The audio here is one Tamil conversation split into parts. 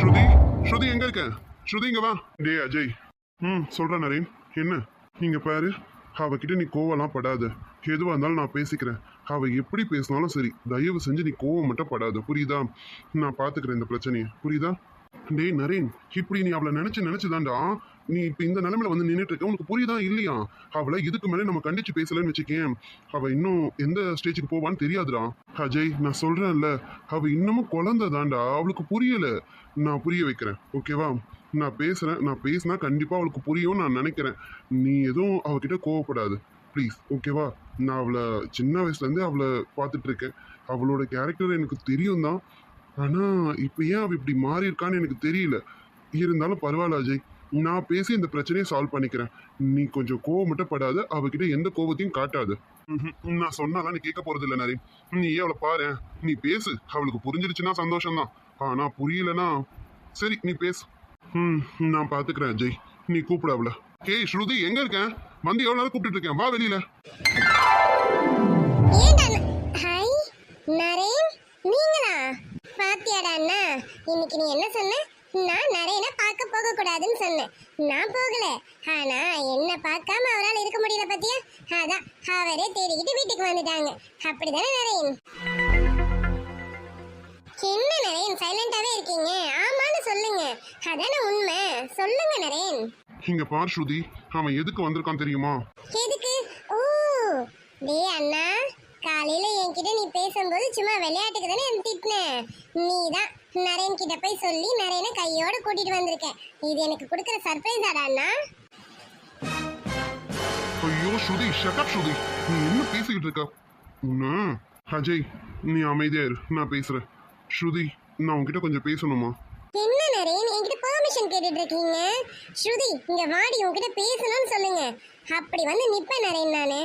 ஸ்ருதி? ஸ்ருதி எங்க இருக்க? ஸ்ருதி இங்க வா. டே அஜய். ம் சொல்றேன் நரேன். என்ன? நீங்க பாரு. அவகிட்ட நீ கோவம்லாம் படாத. எதுவாக இருந்தாலும் நான் பேசிக்கிறேன். அவ எப்படி பேசினாலும் சரி தயவு செஞ்சு நீ கோவம் மட்டும் படாத. புரியுதா? நான் பார்த்துக்கிறேன் இந்த பிரச்சனையை. புரியுதா? டேய் நரேன் இப்படி நீ அவளை நினச்சி நினச்சிதான்டா. நீ இப்போ இந்த நிலமையில வந்து நின்றுட்டு இருக்க உனக்கு புரியுதா இல்லையா? அவளை இதுக்கு மேலே நம்ம கண்டிச்சு பேசலன்னு வச்சுக்கேன். அவள் இன்னும் எந்த ஸ்டேஜுக்கு போவான்னு தெரியாதுடா. அஜய் நான் சொல்கிறேன்ல அவள் இன்னமும் குழந்தை தாண்டா அவளுக்கு புரியலை. நான் புரிய வைக்கிறேன் ஓகேவா நான் பேசுகிறேன் நான் பேசினா கண்டிப்பாக அவளுக்கு புரியும் நான் நினைக்கிறேன். நீ எதுவும் அவகிட்ட கோவப்படாது. ப்ளீஸ் ஓகேவா நான் அவளை சின்ன வயசுலேருந்தே அவளை பார்த்துட்டு இருக்கேன் அவளோட கேரக்டர் எனக்கு தெரியும் தான். ஆனால் இப்போ ஏன் அவள் இப்படி மாறியிருக்கான்னு எனக்கு தெரியல. இருந்தாலும் பரவாயில்ல அஜய். நான் பேசி இந்த பிரச்சனையை சால்வ் பண்ணிக்கிறேன். நீ கொஞ்சம் கோவம் மட்டும் படாத அவகிட்ட எந்த கோவத்தையும் காட்டாது. ம்ஹும். நான் சொன்னாலாம் நீ கேட்க போறது இல்லை நரேன் நீ அவளை பாரு? நீ பேசு. அவளுக்கு புரிஞ்சிருச்சுன்னா சந்தோஷம்தான். ஆனா புரியலனா சரி நீ பேசு. ம் நான் பாத்துக்கிறேன் அஜய் நீ கூப்பிட அவள. கே ஸ்ருதி எங்க இருக்கேன் வந்து எவ்வளவு நேரம் கூப்பிட்டு இருக்கேன். வா வெளியில. நரேன் நீங்களா? பாத்தியாடா அண்ணா. இன்னைக்கு நீ என்ன சொன்ன? நான் நரேனா பார்க்க போக கூடாதுன்னு சொன்னேன். நான் போகல. ஆனா என்ன பார்க்காம அவரால் இருக்க முடியல பாத்தியா? அதான் அவரே தேடிக்கிட்டு வீட்டுக்கு வந்துட்டாங்க. அப்படிதானே நரேன்? என்ன நரேன் சைலண்டாவே இருக்கீங்க? ஆமான்னு சொல்லுங்க. அதானே உண்மை. சொல்லுங்க நரேன். இங்க பார் ஸ்ருதி அவன் எதுக்கு வந்திருக்கான் தெரியுமா? எதுக்கு? ஓ டேய் அண்ணா காலையில என்கிட்ட நீ பேசும்போது சும்மா விளையாட்டுக்கு தானே திட்டின? நீ தான் நரேன் கிட்ட போய் சொல்லி நரேனை கையோட கூட்டிட்டு வந்திருக்க இது எனக்கு கொடுக்குற சர்ப்ரைஸ் அண்ணா. ஐயோ ஸ்ருதி ஷட்டப் ஸ்ருதி. நீ என்ன பேசிக்கிட்டு இருக்க? உன்ன? அஜய் நீ அமைதியா இரு. நான் பேசுறேன். ஸ்ருதி நான் உன்கிட்ட கொஞ்சம் பேசணுமா? என்ன நரேன்? என்கிட்ட பெர்மிஷன் கேட்டுட்டு இருக்கீங்க ஸ்ருதி இங்க வாடி உன்கிட்ட பேசணும்னு சொல்லுங்க. அப்படி வந்து நிப்பேன் நரேன் நானு.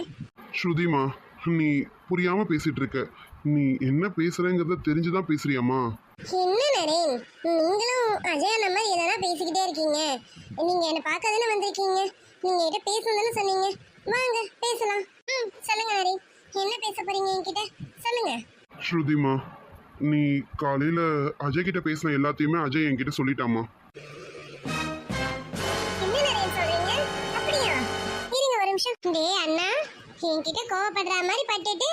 ஸ்ருதிமா நீ புரியாம பேசிட்டு இருக்க. நீ என்ன பேசுறேங்கிறத தெரிஞ்சுதான் பேசுறியாமா? என்ன நரேன்? நீங்களும் அஜய் அண்ணா மாதிரி எதனா பேசிக்கிட்டே இருக்கீங்க. நீங்க என்ன பார்க்க தானே வந்திருக்கீங்க? நீங்க என்கிட்ட பேசணும்னு சொன்னீங்க. வாங்க பேசலாம். ம் சொல்லுங்க நரேன். என்ன பேச போறீங்க என்கிட்ட? சொல்லுங்க. ஸ்ருதிமா நீ காலையில அஜய் கிட்ட பேசின எல்லாத்தையுமே அஜய் என்கிட்ட சொல்லிட்டாமா டேய் அண்ணா என்கிட்ட கோவப்படுற மாதிரி பட்டுட்டு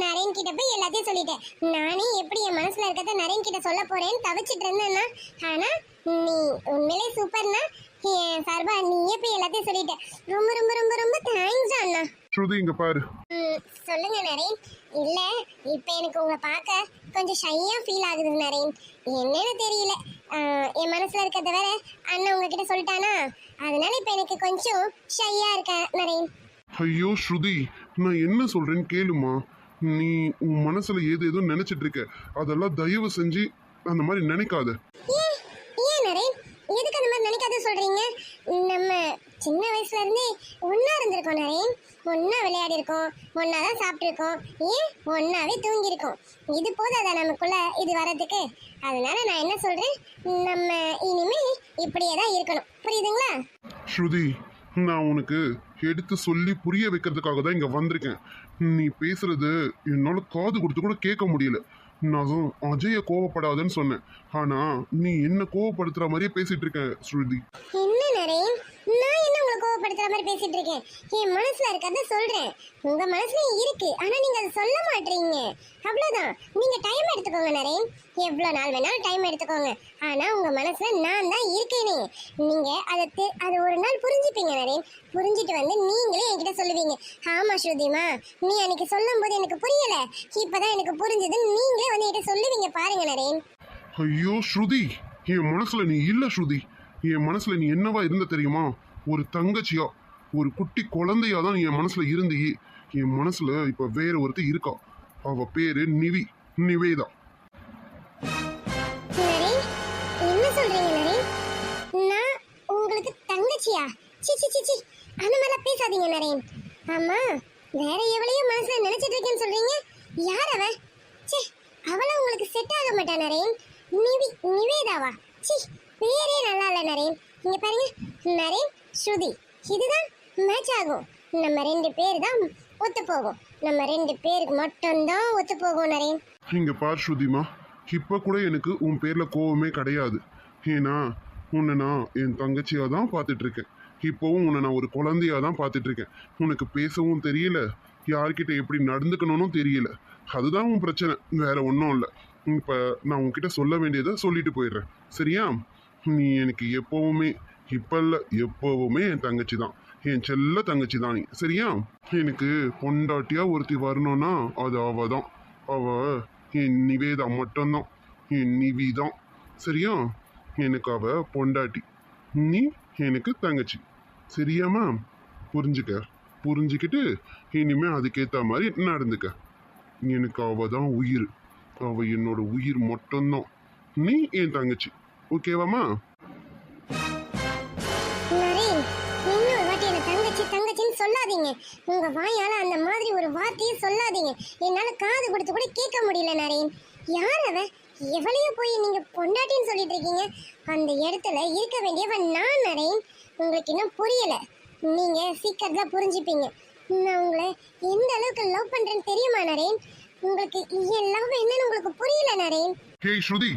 நரேன் கிட்ட போய் எல்லாத்தையும் சொல்லிட்டேன். நானே எப்படி என் மனசுல இருக்கத நரேன் கிட்ட சொல்ல போறேன்னு தவிச்சிட்டு இருந்தேன்னா ஆனா நீ உண்மையிலே சூப்பர்னா சார்பா நீயே போய் எல்லாத்தையும் சொல்லிட்ட. ரொம்ப ரொம்ப ரொம்ப ரொம்ப தேங்க்ஸ் அண்ணா. ஸ்ருதி இங்க பாரு. சொல்லுங்க நரேன். இல்ல இப்ப எனக்கு உங்களை பார்க்க கொஞ்சம் ஷையா ஃபீல் ஆகுது நரேன். என்னன்னு தெரியல. என் மனசுல இருக்கிறத வேற அண்ணன் உங்ககிட்ட சொல்லிட்டானா? அதனால இப்ப எனக்கு கொஞ்சம் ஷையா இருக்கேன் நரேன். ஐயோ ஸ்ருதி நான் என்ன சொல்றேன்னு கேளுமா. நீ உன் மனசுல ஏது ஏதோ நினைச்சிட்டு இருக்க. அதெல்லாம் தயவு செஞ்சு அந்த மாதிரி நினைக்காத. ஏன்? நரேன்? எதுக்கு அந்த மாதிரி நினைக்காத சொல்றீங்க? நம்ம சின்ன வயசுல இருந்தே ஒண்ணா இருந்திருக்கோம் நரேன். ஒண்ணா விளையாடி இருக்கோம் ஒண்ணா தான் சாப்பிட்டுருக்கோம். ஏன்? ஒண்ணாவே தூங்கி இருக்கோம் இது போதாதா நமக்குள்ள இது வரதுக்கு அதனால நான் என்ன சொல்றேன்? நம்ம இனிமே இப்படியே தான் இருக்கணும். புரியுதுங்களா? ஸ்ருதி நான் உனக்கு எடுத்து சொல்லி புரிய வைக்கிறதுக்காக தான் இங்கே வந்திருக்கேன். நீ பேசுறது என்னால் காது கொடுத்து கூட கேட்க முடியல. நான் அஜய கோவப்படாதன்னு சொன்னேன். ஆனால் நீ என்ன கோவப்படுத்துகிற மாதிரியே பேசிகிட்டு இருக்க ஸ்ருதி. என்ன நரேன் மாதிரி பேசிட்டு இருக்கேன். என் மனசுல இருக்கிறத சொல்றேன். உங்க மனசுலயும் இருக்கு. ஆனா நீங்க அதை சொல்ல மாட்டீங்க. அவ்வளவுதான். நீங்க டைம் எடுத்துக்கோங்க நரேன் எவ்வளவு நாள் வேணாலும் டைம் எடுத்துக்கோங்க. ஆனா உங்க மனசுல நான் தான் இருக்கேனே. நீங்க அதை அது ஒரு நாள் புரிஞ்சுப்பீங்க நரேன் புரிஞ்சுட்டு வந்து நீங்களே என்கிட்ட சொல்லுவீங்க. ஆமா ஸ்ருதிமா. நீ அன்னைக்கு சொல்லும் போது எனக்கு புரியல. இப்பதான் எனக்கு புரிஞ்சதுன்னு நீங்களே வந்து என்கிட்ட சொல்லுவீங்க பாருங்க நரேன் ஐயோ ஸ்ருதி. என் மனசுல நீ இல்ல ஸ்ருதி. என் மனசுல நீ என்னவா இருந்த தெரியுமா? ஒரு தங்கச்சியா ஒரு குட்டி குழந்தையா தான் நீ என் மனசுல இருந்தியே என் மனசுல இப்ப வேற ஒருத்தி இருக்கா. அவ பேரு நிவி நிவேதா. நரேன் என்ன சொல்றீங்க நரேன் நான் உங்களுக்கு தங்கச்சியா? சி சி சி சி. அந்த மாதிரிலாம் பேசாதீங்க நரேன் ஆமா வேற எவளையோ மனசுல நினைச்சிட்டு இருக்கேன்னு சொல்றீங்க? யார் அவ? ச்சே அவள உங்களுக்கு செட் ஆக மாட்டா நரேன் நிவி நிவேதாவா? சி பேரே நல்லா இல்ல நரேன் இங்க பாருங்க. நரேன் ஸ்ருதி இதுதான் மேட்ச் ஆகும். நம்ம ரெண்டு பேர் தான் ஒத்து போகும் நம்ம ரெண்டு பேருக்கு மட்டும்தான் ஒத்து போகும் நரேன். இங்க பார் ஸ்ருதிமா இப்ப கூட எனக்கு உன் பேர்ல கோவமே கிடையாது. ஏன்னா உன்னை நான் என் தங்கச்சியா தான் பார்த்துட்டு இருக்கேன் இப்போவும் உன்னை நான் ஒரு குழந்தையா தான் பார்த்துட்டு இருக்கேன் உனக்கு பேசவும் தெரியல யார்கிட்ட எப்படி நடந்துக்கணும்னு தெரியல. அதுதான் உன் பிரச்சனை வேற ஒன்றும் இல்லை. இப்போ நான் உன்கிட்ட சொல்ல வேண்டியதை சொல்லிட்டு போயிடுறேன். சரியா? நீ எனக்கு எப்போவுமே இப்போ இல்லை எப்போவுமே என் தங்கச்சி தான் என் செல்ல தங்கச்சி தான் நீ சரியா? எனக்கு பொண்டாட்டியா ஒருத்தி வரணும்னா அது அவ தான் அவ என் நிவேதா மட்டும்தான். என் நிவி தான் சரியா? எனக்கு அவ பொண்டாட்டி. நீ எனக்கு தங்கச்சி. சரியாம்மா புரிஞ்சுக்க. புரிஞ்சுக்கிட்டு இனிமே அதுக்கேற்ற மாதிரி நடந்துக்க. எனக்கு அவ தான் உயிர். அவள் என்னோட உயிர் மட்டும்தான். நீ என் தங்கச்சி. ஓகேவாம்மா இன்னொரு வாட்டி என்ன தங்கச்சி தங்கச்சின்னு சொல்லாதீங்க. உங்க வாயால அந்த மாதிரி ஒரு வார்த்தையை சொல்லாதீங்க. என்னால காது கொடுத்து கூட கேட்க முடியல நரேன் யார் அவ? எவ்வளையோ போய் நீங்க பொண்டாட்டின்னு சொல்லிட்டு இருக்கீங்க. அந்த இடத்துல இருக்க வேண்டியவன் நான் நரேன் உங்களுக்கு இன்னும் புரியல. நீங்க சீக்கிரத்துல புரிஞ்சுப்பீங்க. நான் உங்களை எந்த அளவுக்கு லவ் பண்றேன்னு தெரியுமா நரேன் உங்களுக்கு என் லவ் என்னன்னு உங்களுக்கு புரியல நரேன் ஹேய் ஸ்ருதி.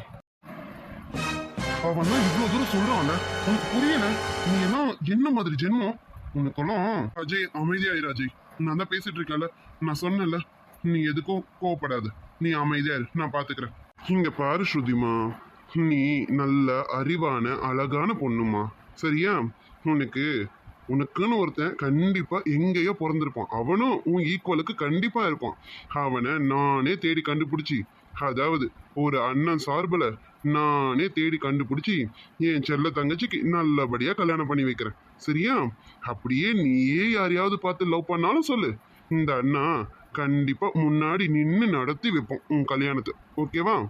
அவன் தான் இவ்வளவு தூரம் சொல்றான்ல. உனக்கு புரியல? நீ என்ன மாதிரி ஜென்மம்? உனக்கெல்லாம் அஜய் அமைதியாயிரு அஜய். நான் தான் பேசிட்டு இருக்கல நான் சொன்னேன்ல நீ எதுக்கும் கோவப்படாத. நீ அமைதியாரு நான் பாத்துக்கிறேன். இங்க பாரு ஸ்ருதிமா நீ நல்ல அறிவான அழகான பொண்ணுமா. சரியா? உனக்கு உனக்குன்னு ஒருத்தன் கண்டிப்பா எங்கேயோ பிறந்திருப்பான். அவனும் உன் ஈக்குவலுக்கு கண்டிப்பா இருப்பான். அவனை நானே தேடி கண்டுபிடிச்சி அதாவது ஒரு அண்ணன் சார்பில் நானே தேடி கண்டுபிடிச்சி என் செல்ல தங்கச்சிக்கு நல்லபடியா கல்யாணம் பண்ணி வைக்கிறேன். சரியா? அப்படியே நீயே யாரையாவது பார்த்து லவ் பண்ணாலும் சொல்லு. இந்த அண்ணா கண்டிப்பா முன்னாடி நின்று நடத்தி வைப்போம் உன் கல்யாணத்தை. ஓகேவா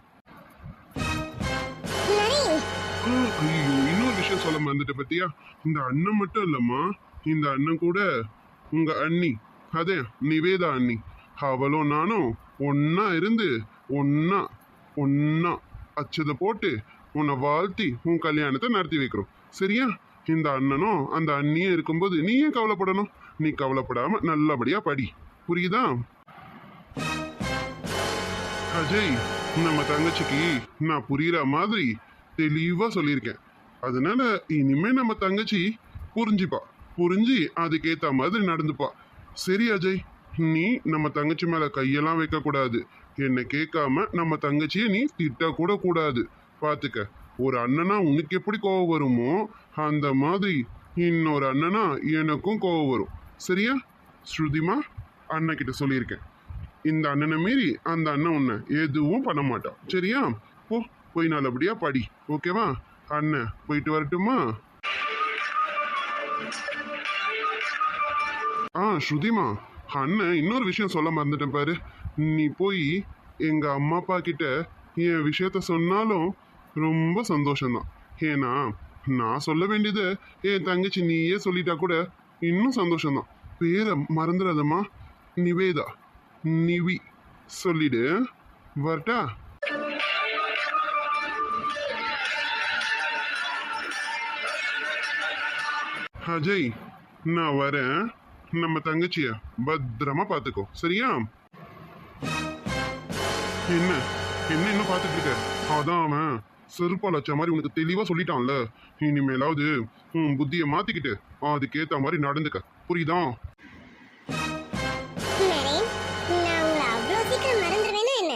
ஐயோ இன்னொரு விஷயம் சொல்ல மறந்துட்ட பத்தியா? இந்த அண்ணன் மட்டும் இல்லம்மா இந்த அண்ணன் கூட உங்க அண்ணி. அதே நிவேதா அண்ணி. அவளும் நானும் ஒன்னா இருந்து ஒன்னா ஒன்னா அச்சதை போட்டு உன்னை வாழ்த்தி உன் கல்யாணத்தை நடத்தி வைக்கிறோம். சரியா? இந்த அண்ணனும் அந்த அண்ணியும் இருக்கும்போது நீ ஏன் கவலைப்படணும்? நீ கவலைப்படாம நல்லபடியா படி. புரியுதா? அஜய் நம்ம தங்கச்சிக்கு நான் புரியுற மாதிரி தெளிவா சொல்லியிருக்கேன். அதனால இனிமே நம்ம தங்கச்சி புரிஞ்சுப்பா. புரிஞ்சு அதுக்கேத்த மாதிரி நடந்துப்பா. சரி அஜய் நீ நம்ம தங்கச்சி மேல கையெல்லாம் வைக்க கூடாது என்னை கேட்காம நம்ம தங்கச்சியை நீ திட்ட கூட கூடாது. பாத்துக்க ஒரு அண்ணனா உனக்கு எப்படி கோவம் வருமோ அந்த மாதிரி இன்னொரு அண்ணனா எனக்கும் கோவம் வரும். சரியா? ஸ்ருதிமா அண்ணன் கிட்ட சொல்லியிருக்கேன். இந்த அண்ணனை மீறி அந்த அண்ணன் உன்னை எதுவும் பண்ண மாட்டான். சரியா? போ போய் நல்லபடியா படி. ஓகேவா அண்ணன் போயிட்டு வரட்டுமா? ஆ ஸ்ருதிமா அண்ணன் இன்னொரு விஷயம் சொல்ல மறந்துட்டேன் பாரு. நீ போய் எங்க அம்மா அப்பா கிட்ட என் விஷயத்த சொன்னாலும் ரொம்ப சந்தோஷம்தான். ஏன்னா நான் சொல்ல வேண்டியது என் தங்கச்சி நீயே சொல்லிட்டா கூட இன்னும் சந்தோஷம்தான். பேரை மறந்துடாதம்மா. நிவேதா நிவி சொல்லிடு. வரட்டா? அஜய் நான் வரேன். நம்ம தங்கச்சிய பத்திரமா பார்த்துக்கோ. சரியா? என்ன? என்ன என்ன பார்த்துட்டு இருக்க? அதான் அவன். செருப்பால் வச்ச மாதிரி உனக்கு தெளிவாக சொல்லிட்டான்ல. இனிமேலாவது உன் புத்தியை மாற்றிக்கிட்டு அதுக்கேற்ற மாதிரி நடந்துக்க. புரியுதா? என்ன?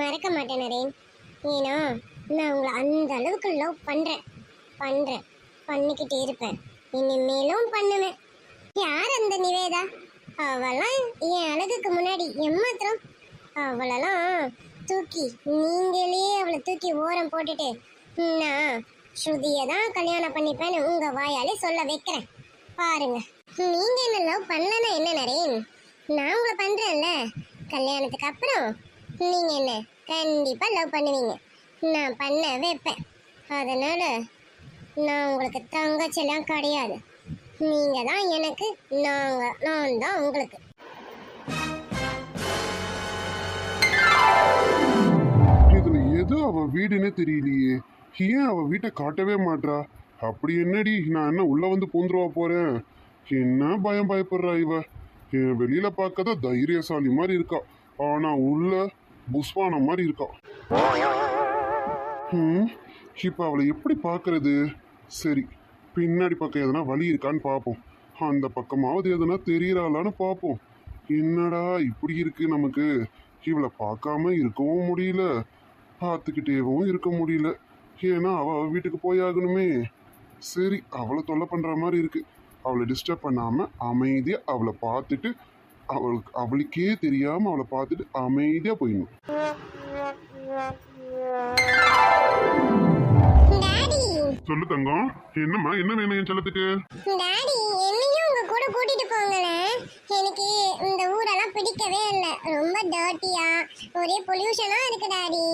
மறக்க மாட்டேன் நரேன். ஏன்னா நான் உங்களை அந்த அளவுக்கு லவ் பண்ணுறேன் பண்ணுறேன் பண்ணிக்கிட்டே இருப்பேன். இனிமேலும் பண்ணுவேன். யார் அந்த நிவேதா? அவெல்லாம் என் அழகுக்கு முன்னாடி எம்மாத்திரம் அவளெல்லாம் தூக்கி நீங்களே அவளை தூக்கி ஓரம் போட்டுட்டு நான் ஸ்ருதியை தான் கல்யாணம் பண்ணிப்பேன்னு உங்கள் வாயாலே சொல்ல வைக்கிறேன். பாருங்க நீங்கள் என்ன லவ் பண்ணலன்னா என்ன நரேன்? நான் உங்களை பண்ணுறேன்ல கல்யாணத்துக்கு அப்புறம் நீங்கள் என்ன கண்டிப்பாக லவ் பண்ணுவீங்க. நான் பண்ண வைப்பேன். அதனால் நான் உங்களுக்கு தங்கச்செல்லாம் கிடையாது. நீங்கள் தான் எனக்கு நாங்கள் நான் தான் உங்களுக்கு. இதுல அவ வீடுன்னே தெரியலையே. ஏன் அவ வீட்டை காட்டவே மாட்றா? அப்படி என்னடி? நான் என்ன உள்ள வந்து பூந்துருவா போறேன்? என்ன பயம் பயப்படுறா இவ? என் வெளியில பார்க்கதா தைரியசாலி மாதிரி இருக்கா. ஆனா உள்ள புஸ்வானம் மாதிரி இருக்கா. ம் இப்போ அவளை எப்படி பார்க்கறது? சரி பின்னாடி பக்கம் எதனா வழி இருக்கான்னு பார்ப்போம். அந்த பக்கமாவது எதனா தெரியறாளான்னு பார்ப்போம். என்னடா இப்படி இருக்கு நமக்கு? இவளை பார்க்காம இருக்கவும் முடியல. பார்த்துக்கிட்டேவும் இருக்க முடியல. ஏன்னா அவ அவ வீட்டுக்கு போய் ஆகணுமே சரி அவளை தொல்லை பண்ற மாதிரி இருக்கு. அவளை டிஸ்டர்ப் பண்ணாம அமைதியா அவளை பார்த்துட்டு அவளுக்கு அவளுக்கே தெரியாம அவளை பார்த்துட்டு அமைதியா போயிடணும். சொல்லு தங்கம். என்னம்மா? என்ன வேணும் என் செல்லத்துக்கு? கூட கூட்டிட்டு போங்களேன். எனக்கு இந்த ஊரெல்லாம் பிடிக்கவே இல்லை. ரொம்ப டர்ட்டியா ஒரே பொல்யூஷனா இருக்கு டாடி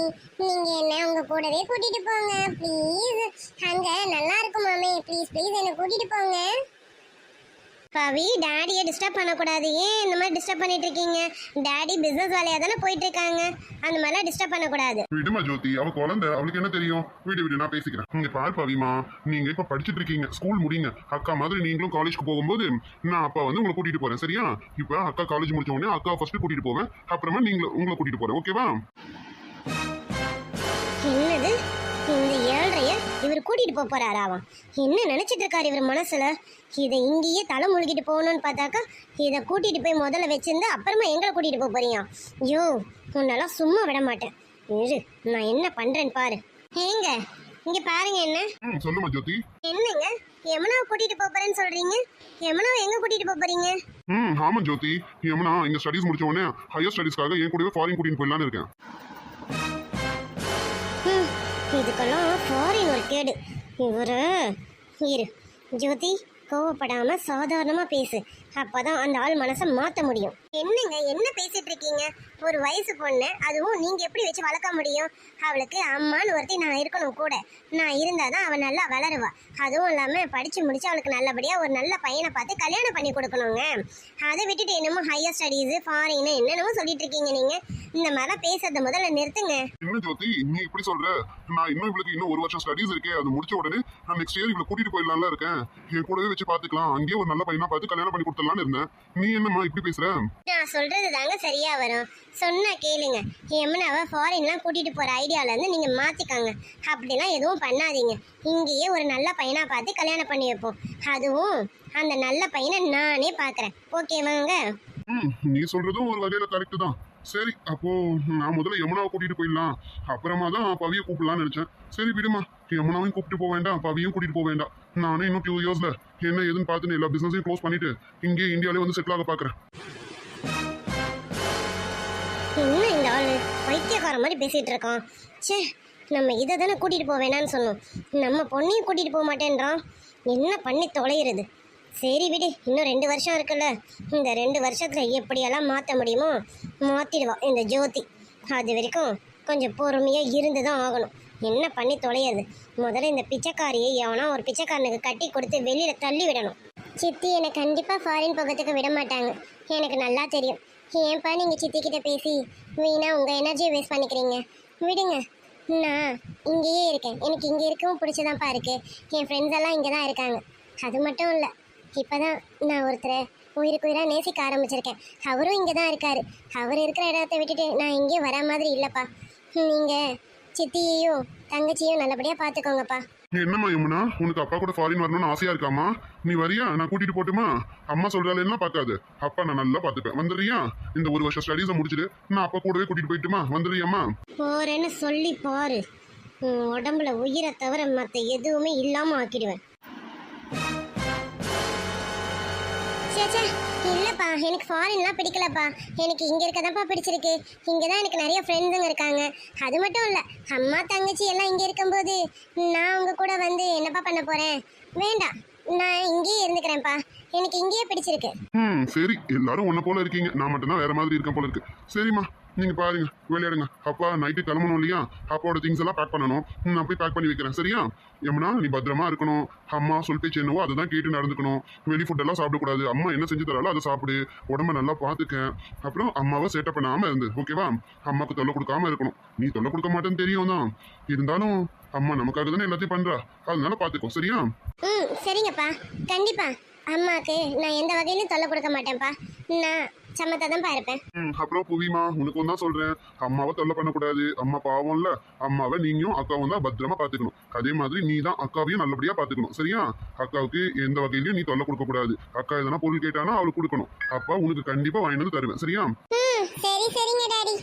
நீங்க என்ன உங்க கூடவே கூட்டிட்டு போங்க. ப்ளீஸ் அங்க நல்லா இருக்குமாமே ப்ளீஸ் ப்ளீஸ் என்ன கூட்டிட்டு போங்க. பவி டாடியை டிஸ்டர்ப் பண்ணக்கூடாது. ஏன் இந்த மாதிரி டிஸ்டர்ப் பண்ணிட்டு இருக்கீங்க டாடி பிசினஸ் வேலையா தானே போயிட்டு இருக்காங்க அந்த மாதிரிலாம் டிஸ்டர்ப் பண்ணக்கூடாது. விடுமா ஜோதி அவ குழந்தை அவளுக்கு என்ன தெரியும்? வீடு விடு நான் பேசிக்கிறேன். இங்க பார் பவிமா நீங்க இப்ப படிச்சுட்டு இருக்கீங்க ஸ்கூல் முடிங்க. அக்கா மாதிரி நீங்களும் காலேஜ்க்கு போகும்போது நான் அப்பா வந்து உங்களை கூட்டிட்டு போறேன் சரியா? இப்ப அக்கா காலேஜ் முடிச்ச உடனே அக்கா ஃபர்ஸ்ட் கூட்டிட்டு போவேன். அப்புறமா நீங்க உங்களை கூட்டிட்டு போறேன் ஓகேவா இவர் கூட்டிட்டு போக போறாராவா என்ன நினைச்சிட்டு இருக்காரு இவர் மனசுல? இதை இங்கேயே தலை முழுகிட்டு போகணும்னு பார்த்தாக்கா இதை கூட்டிட்டு போய் முதல்ல வச்சிருந்து அப்புறமா எங்களை கூட்டிட்டு போக போறியா ஐயோ உன்னெல்லாம் சும்மா விட மாட்டேன். இரு நான் என்ன பண்றேன்னு பாரு. ஏங்க இங்க பாருங்க என்ன. சொல்லுமா ஜோதி. என்னங்க யமுனாவை கூட்டிட்டு போறேன்னு சொல்றீங்க? யமுனாவை எங்க கூட்டிட்டு போறீங்க? ம் ஆமா ஜோதி. ஏமனா இங்க ஸ்டடீஸ் முடிச்ச உடனே ஹையர் ஸ்டடீஸ்க்காக என் கூடவே ஃபாரின் கூட்டிட்டு போயிடலான்னு இருக்கேன். இதுக்கெல்லாம் கேடு. இவரு இரு. ஜோதி கோவப்படாமல் சாதாரணமாக பேசு. அப்போ தான் அந்த ஆள் மனசை மாற்ற முடியும். என்னங்க என்ன பேசிட்டு இருக்கீங்க? ஒரு வயசு பொண்ணு அதுவும் நீங்க எப்படி வச்சு வளர்க்க முடியும்? அவளுக்கு அம்மான்னு ஒருத்தி நான் இருக்கணும் கூட. நான் இருந்தாதான் அவள் நல்லா வளருவா. அதுவும் இல்லாம படிச்சு முடிச்சு அவளுக்கு நல்லபடியா ஒரு நல்ல பையனை பார்த்து கல்யாணம் பண்ணி கொடுக்கணுங்க. அதை விட்டுட்டு என்னமோ ஹையர் ஸ்டடீஸ் ஃபாரின் என்னென்னமோ சொல்லிட்டு இருக்கீங்க நீங்க. இந்த மாதிரிலாம் பேசுறத முதல்ல நிறுத்துங்க. என்ன ஜோதி நீ இப்படி சொல்ற? நான் இன்னும் இவளுக்கு இன்னும் ஒரு வருஷம் ஸ்டடீஸ் இருக்கே அது முடிச்ச உடனே நான் நெக்ஸ்ட் இயர் இவளை கூட்டிட்டு போயிடலாம்ல இருக்கேன். என் கூடவே வச்சு பாத்துக்கலாம் அங்கேயே ஒரு நல்ல பையனா பார்த்து கல்யாணம் பண்ணி கொடுத்துடலாம்னு இருந்தேன். நீ என்னம்மா இப்படி பேசுற? நான் சொல்றது தாங்க சரியா வரும். சொன்னா கேளுங்க. யமுனாவை ஃபாரின்லாம் கூட்டிட்டு போற ஐடியால இருந்து நீங்க மாத்திக்கோங்க. அப்படிலாம் எதுவும் பண்ணாதீங்க. இங்கேயே ஒரு நல்ல பையனா பார்த்து கல்யாணம் பண்ணி வைப்போம். அதுவும் அந்த நல்ல பையனை நானே பாக்குறேன் ஓகேவாங்க ம் நீ சொல்றதும் ஒரு வகையில கரெக்ட் தான். சரி அப்போ நான் முதல்ல யமுனாவை கூட்டிட்டு போயிடலாம். அப்புறமா தான் பவியை கூப்பிடலாம்னு நினைச்சேன். சரி விடுமா. யமுனாவையும் கூப்பிட்டு போக வேண்டாம். பவியும் கூட்டிட்டு போக வேண்டாம். நானே இன்னும் டூ இயர்ஸ்ல என்ன ஏதுன்னு பார்த்துன்னு எல்லா பிசினஸையும் க்ளோஸ் பண்ணிட்டு இங்கே இந்தியாவிலே வந்து செட்டில் ஆக பாக்குறேன் பைத்தியக்கார மாதிரி பேசிகிட்டு இருக்கான் ச்சே நம்ம இதை தானே கூட்டிட்டு போக வேணாம்னு சொன்னோம். நம்ம பொண்ணையும் கூட்டிகிட்டு போக மாட்டேன்றான். என்ன பண்ணி தொலைகிறது சரி விடு இன்னும் ரெண்டு வருஷம் இருக்குல்ல. இந்த ரெண்டு வருஷத்தில் எப்படியெல்லாம் மாற்ற முடியுமோ மாற்றிடுவான் இந்த ஜோதி. அது வரைக்கும் கொஞ்சம் பொறுமையாக இருந்து தான் ஆகணும். என்ன பண்ணி தொலையாது முதல்ல இந்த பிச்சைக்காரியை எவனா ஒரு பிச்சைக்காரனுக்கு கட்டி கொடுத்து வெளியில் தள்ளி விடணும். சித்தி என்னை கண்டிப்பாக ஃபாரின் போகிறதுக்கு விட மாட்டாங்க. எனக்கு நல்லா தெரியும். ஏன்பா நீங்கள் சித்தி கிட்ட பேசி வீணா உங்கள் எனர்ஜியை வேஸ்ட் பண்ணிக்கிறீங்க? விடுங்க. நான் இங்கேயே இருக்கேன். எனக்கு இங்கே இருக்கவும் பிடிச்சதான்ப்பா இருக்குது என் ஃப்ரெண்ட்ஸ் எல்லாம் இங்கே தான் இருக்காங்க. அது மட்டும் இல்லை இப்போ தான் நான் ஒருத்தரை உயிருக்கு உயிராக நேசிக்க ஆரம்பிச்சிருக்கேன். அவரும் இங்கே தான் இருக்கார். அவர் இருக்கிற இடத்த விட்டுட்டு நான் இங்கேயும் வரா மாதிரி இல்லைப்பா. நீங்கள் சித்தியையும் தங்கச்சியும் நல்லபடியாக பார்த்துக்கோங்கப்பா. என்னம்மா யமுனா உனக்கு அப்பா கூட ஃபாரின் வரணும்னு ஆசையா இருக்காமா? நீ வரியா? நான் கூட்டிட்டு போட்டுமா? அம்மா சொல்றாளேன்னா பார்க்காது. அப்பா நான் நல்லா பார்த்துப்பேன். வந்துடுறியா? இந்த ஒரு வருஷம் ஸ்டடீஸை முடிச்சுட்டு நான் அப்பா கூடவே கூட்டிட்டு போயிட்டுமா? வந்துடுறியாம்மா? போறேன்னு சொல்லி பாரு. உன் உடம்புல உயிரை தவிர மற்ற எதுவுமே இல்லாம ஆக்கிடுவேன். ச்சே, இல்லைப்பா எனக்கு ஃபாரின்லாம் பிடிக்கலப்பா. எனக்கு இங்கே இருக்க தான்ப்பா பிடிச்சிருக்கு. இங்கே தான் எனக்கு நிறைய ஃப்ரெண்ட்ஸுங்க இருக்காங்க. அது மட்டும் இல்லை அம்மா தங்கச்சி எல்லாம் இங்கே இருக்கும்போது நான் உங்கள் கூட வந்து என்னப்பா பண்ண போகிறேன் வேண்டாம் நான் இங்கேயே இருந்துக்கிறேன்ப்பா. எனக்கு இங்கேயே பிடிச்சிருக்கு. ம் சரி. எல்லாரும் ஒன்று போல இருக்கீங்க. நான் மட்டும்தான் வேற மாதிரி இருக்கேன் போல இருக்கு. சரிம்மா. நீங்கள் பாருங்க விளையாடுங்க அப்பா நைட்டு கிளம்பணும் இல்லையா? அப்பாவோட திங்ஸ் எல்லாம் பேக் பண்ணணும். நான் போய் பேக் பண்ணி வைக்கிறேன். சரியா? எம்னா நீ பத்திரமா இருக்கணும். அம்மா சொல்லிட்டு பேச்சு என்னவோ அதுதான் கேட்டு நடந்துக்கணும். வெளி ஃபுட்டெல்லாம் சாப்பிடக்கூடாது அம்மா என்ன செஞ்சு தராலோ அதை சாப்பிடு. உடம்ப நல்லா பார்த்துக்க அப்புறம் அம்மாவை சேட்டை பண்ணாமல் இருந்து ஓகேவா அம்மாவுக்கு தொல்லை கொடுக்காம இருக்கணும். நீ தொல்லை கொடுக்க மாட்டேன்னு தெரியும் தான். இருந்தாலும் அம்மா நமக்காக தானே எல்லாத்தையும் பண்ணுறா அதனால பார்த்துக்கோ சரியா? ம் சரிங்கப்பா. கண்டிப்பா. அம்மாக்கு நான் எந்த வகையிலும் தொல்லை கொடுக்க மாட்டேன்ப்பா. நான் சமத்தா தான் இருப்பேன். ம் அப்புறம் புவிமா உனக்கும் தான் சொல்றேன். அம்மாவை தொல்லை பண்ணக்கூடாது. அம்மா பாவம்ல. அம்மாவை நீயும் அக்காவும் தான் பத்திரமா பாத்துக்கணும் அதே மாதிரி நீ தான் அக்காவையும் நல்லபடியா பாத்துக்கணும் சரியா? அக்காவுக்கு எந்த வகையிலயும் நீ தொல்லை கொடுக்க கூடாது அக்கா எதனா பொருள் கேட்டானா அவளுக்கு கொடுக்கணும். அப்ப உனக்கு கண்டிப்பா வாங்கிட்டு வந்து தருவேன். சரியா? சரி சரிங்க டாடி.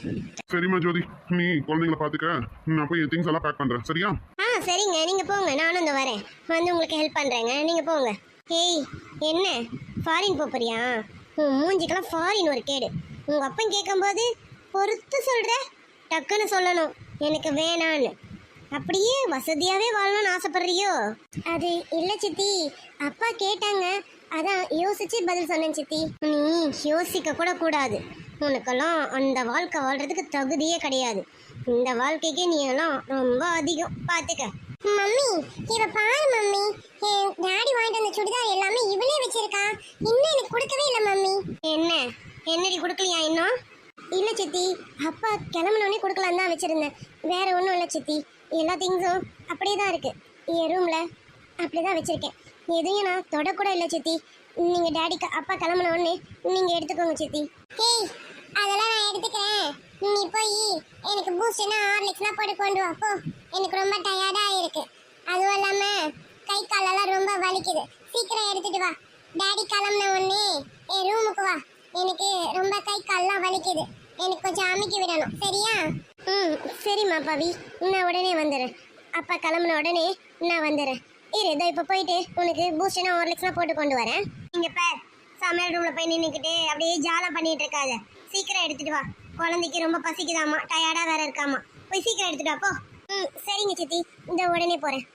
சரிம்மா ஜோதி. நீ குழந்தைங்கள பாத்துக்க நான் போய் திங்ஸ் எல்லாம் பேக் பண்றேன். சரியா? ஆ சரிங்க. நீங்க போங்க. நானும் இந்த வரேன். வந்து உங்களுக்கு ஹெல்ப் பண்றேங்க. நீங்க போங்க. ஏய் என்ன? ஃபாரின் போறியா? உன் மூஞ்சிக்கெல்லாம் ஃபாரின் ஒரு கேடு. உங்க அப்பன் கேட்கும்போது பொறுத்து சொல்ற டக்குன்னு சொல்லணும். எனக்கு வேணான்னு. அப்படியே வசதியாவே வாழணும்னு ஆசைப்படுறியோ? அது இல்ல சித்தி. அப்பா கேட்டாங்க. அதான் யோசிச்சு பதில் சொன்னேன் சித்தி. நீ யோசிக்க கூட கூடாது. உனக்கெல்லாம் அந்த வாழ்க்கை வாழ்றதுக்கு தகுதியே கிடையாது. இந்த வாழ்க்கைக்கு நீ எல்லாம் ரொம்ப அதிகம். பாத்துக்க. மம்மி இவ பாரு மம்மி. இவளே இன்னும் எனக்கு கொடுக்கவே இல்லை மம்மி. என்ன? என்னடி கொடுக்கலையா இன்னும்? இல்லை சித்தி. அப்பா கிளம்பினோடனே கொடுக்கலாம் தான் வச்சிருந்தேன். வேற ஒன்றும் இல்லை சித்தி. எல்லா திங்ஸும் அப்படியே தான் இருக்கு. என் ரூமில் அப்படியே தான் வச்சிருக்கேன். எதையும் நான் தொடக்கூட இல்லை சித்தி. நீங்கள் டேடிக்கு அப்பா கிளம்புன உடனே எடுத்துக்கோங்க சித்தி. ஏய் அதெல்லாம் நான் எடுத்துக்கிறேன். நீ போய் எனக்கு பூஸ்ட்னா ஹார்லிக்ஸ்னா போட்டு கொண்டு வா. போ. எனக்கு ரொம்ப டயர்டாக இருக்கு. அதுவும் இல்லாமல் கை காலெல்லாம் ரொம்ப வலிக்குது. சீக்கிரம் எடுத்துகிட்டு வா. டேடி கிளம்புன உடனே என் ரூமுக்கு வா. எனக்கு ரொம்ப கை கால்லாம் வலிக்குது. எனக்கு கொஞ்சம் அமைக்கி விடணும். சரியா? ம் சரிம்மா பவி நான் உடனே வந்துடுறேன். அப்பா கிளம்புன உடனே நான் வந்துடுறேன். இரு இதோ இப்போ போயிட்டு உனக்கு பூஸ்ட்னா ஹார்லிக்ஸ்லாம் போட்டு கொண்டு வரேன். இங்கே பார். சமையல் ரூமில் போய் நின்றுக்கிட்டு அப்படியே ஜாலம் பண்ணிட்டு இருக்காத. சீக்கிரம் எடுத்துட்டு வா. குழந்தைக்கு ரொம்ப பசிக்குதாமா. டயர்டாக வேற இருக்காமா. போய் சீக்கிரம் எடுத்துட்டு வா போ. ம் சரிங்க சித்தி. இந்த உடனே போகிறேன்